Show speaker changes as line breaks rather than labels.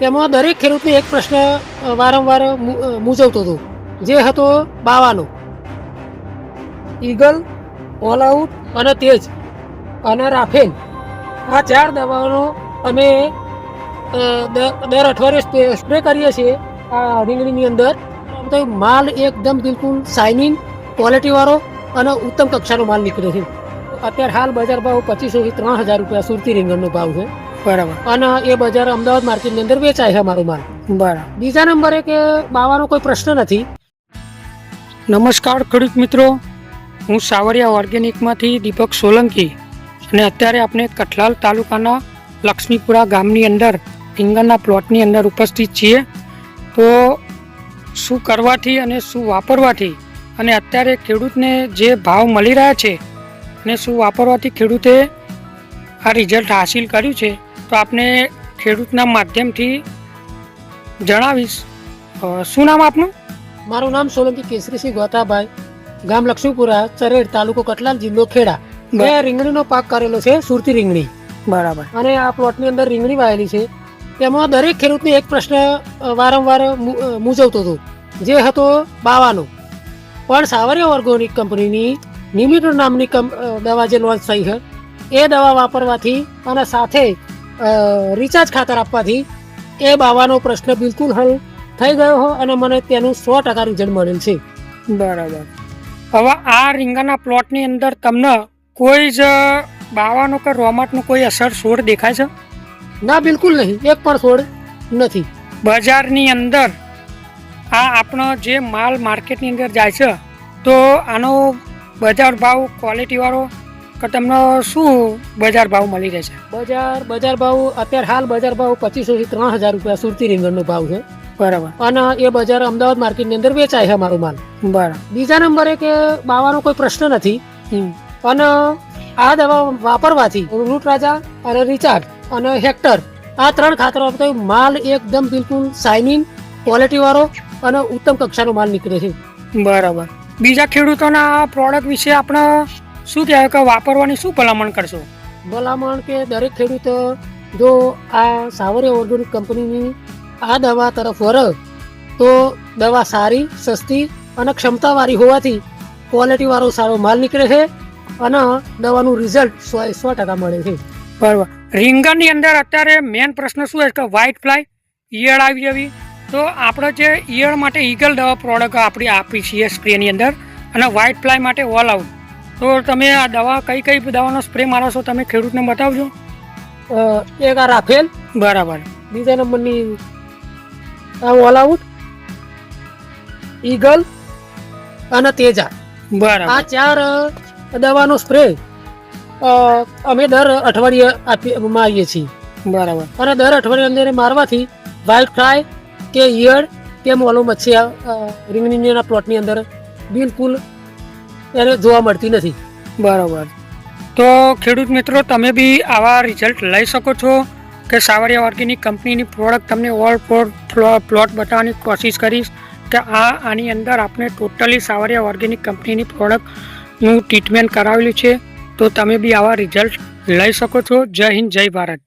તેમાં દરેક ખેડૂતને એક પ્રશ્ન વારંવાર મૂંઝવતો હતો. જે હતો બાવાનો. ઈગલ, ઓલ આઉટ અને તેજ અને રાફેલ. આ ચાર દવાનો અમે દર અઠવાડિયે સ્પ્રે- કરીએ છીએ આ રીંગણીની અંદર. તો માલ એકદમ બિલકુલ શાઇનિંગ ક્વોલિટીવાળો અને ઉત્તમ કક્ષાનો માલ નીકળે છે. અત્યારે હાલ બજાર ભાવ પચીસોથી ત્રણ હજાર રૂપિયા સુરતી રીંગણનો ભાવ છે.
બરાબર.
અને એ બજાર અમદાવાદ માર્કેટની અંદર વેચાય છે અમારો માલ.
બરાબર.
બીજા નંબરે કે બાવાનો કોઈ પ્રશ્ન નથી.
નમસ્કાર ખેડૂત મિત્રો. હું સાવરિયા ઓર્ગેનિકમાંથી દીપક સોલંકી અને અત્યારે આપણે કઠલાલ તાલુકાના લક્ષ્મીપુરા ગામની અંદર રીંગણના પ્લોટની અંદર ઉપસ્થિત છીએ. તો શું કરવાથી અને શું વાપરવાથી અને અત્યારે ખેડૂતને જે ભાવ મળી રહ્યા છે અને શું વાપરવાથી ખેડૂતે આ રિઝલ્ટ હાસિલ કર્યું છે તો આપણે ખેડૂતના માધ્યમથી જણાવીશ. શું નામ આપનું?
મારું નામ સોલંકી કેસરીસિંહ ગોતાભાઈ. ગામ લક્ષ્મીપુરા ચરેડ તાલુકો કટલાલ જિલ્લો ખેડા. મેં રીંગણીનો પાક કરેલો છે સુરતી રીંગણી.
બરાબર.
અને આ પ્લોટની અંદર રીંગણી વાયેલી છે. તેમાં દરેક ખેડૂતને એક પ્રશ્ન વારંવાર મૂંઝવતો હતો જે હતો બાવાનો. પણ સાવરિયા ઓર્ગોનિક કંપનીની નિમિટો નામની દવા જે લોન્ચ થઈ છે એ દવા વાપરવાથી અને સાથે રિચાર્જ ખાતર આપવાથી એ બાવાનો પ્રશ્ન બિલકુલ હલ થઈ ગયો હો અને મને તેનું સો ટકા રિઝલ્ટ મળેલ છે.
બરાબર. હવે આ રીંગણના પ્લોટની અંદર તમને કોઈ જ બાવાનો કે રોમાટનો કોઈ અસર છોડ દેખાય છે?
ના બિલકુલ નહીં. એક પણ છોડ નથી.
બજારની અંદર આ આપણો જે માલ માર્કેટની અંદર જાય છે તો આનો બજાર ભાવ ક્વોલિટીવાળો કે તમને શું બજાર ભાવ મળી રહેશે?
બજાર બજાર ભાવ અત્યારે હાલ બજાર ભાવ પચીસો થી ત્રણ હજાર રૂપિયા સુરતી રીંગણનો ભાવ છે.
બરાબર.
અને એ બજાર અમદાવાદ માર્કેટની અંદર વેચાય છે અમારો માલ.
બરાબર.
બીજા નંબરે કે બાવાનો કોઈ પ્રશ્ન નથી. અને આ દવા વાપરવાથી રૂટ રાજા અને રિચાર્જ અને હેક્ટર આ ત્રણ ખાતરો તો માલ એકદમ બિલકુલ શાઇનિંગ ક્વોલિટીવાળો અને ઉત્તમ કક્ષાનો માલ નીકળે છે.
બરાબર. બીજા ખેડૂતોના આ પ્રોડક્ટ વિશે આપણે શું કહેવાય કે વાપરવાની શું ભલામણ કરશો?
ભલામણ કે દરેક ખેડૂત જો આ સાવરિયા ઓર્ગેનિક કંપનીની આ દવા તરફ વળે તો દવા સારી સસ્તી અને ક્ષમતાવાળી હોવાથી ક્વોલિટીવાળો સારો માલ નીકળે છે અને દવાનું રિઝલ્ટ સો સો ટકા મળે છે.
બરાબર. રીંગણની અંદર અત્યારે મેઇન પ્રશ્ન શું છે કે વ્હાઇટ ફ્લાય ઈયળ આવી જવી. તો આપણે જે ઈયળ માટે ઈગલ દવા પ્રોડક્ટ આપણી આપી છીએ સ્પ્રેની અંદર અને વ્હાઇટ ફ્લાય માટે ઓલ આઉટ. તો તમે આ દવા કઈ કઈ દવાનો સ્પ્રે મારો છો તમે ખેડૂતને બતાવજો.
એક આ રાફેલ
બરાબર.
બીજા નંબરની આ ઓલ આઉટ ઈગલ અને તેજા. આ ચાર દવાનો સ્પ્રે અમે દર અઠવાડિયે આપી મારીએ છીએ.
બરાબર.
અને દર અઠવાડિયે અંદર મારવાથી વાઇલ્ડ ફ્રાય કે ઈયળ કે મોલો મચ્છી રીંગણીના પ્લોટની અંદર બિલકુલ એને જોવા મળતી નથી.
બરાબર. તો ખેડૂત મિત્રો, તમે બી આવા રિઝલ્ટ લઈ શકો છો કે સાવરિયા ઓર્ગેનિક કંપનીની પ્રોડક્ટ તમને ઓલ પ્લોટ બતાવવાની કોશિશ કરીશ કે આ, આની અંદર આપણે ટોટલી સાવરિયા ઓર્ગેનિક કંપનીની પ્રોડક્ટનું ટ્રીટમેન્ટ કરાવેલું છે. તો તમે બી આવા રિઝલ્ટ લઈ શકો છો. જય હિન્દ, જય ભારત.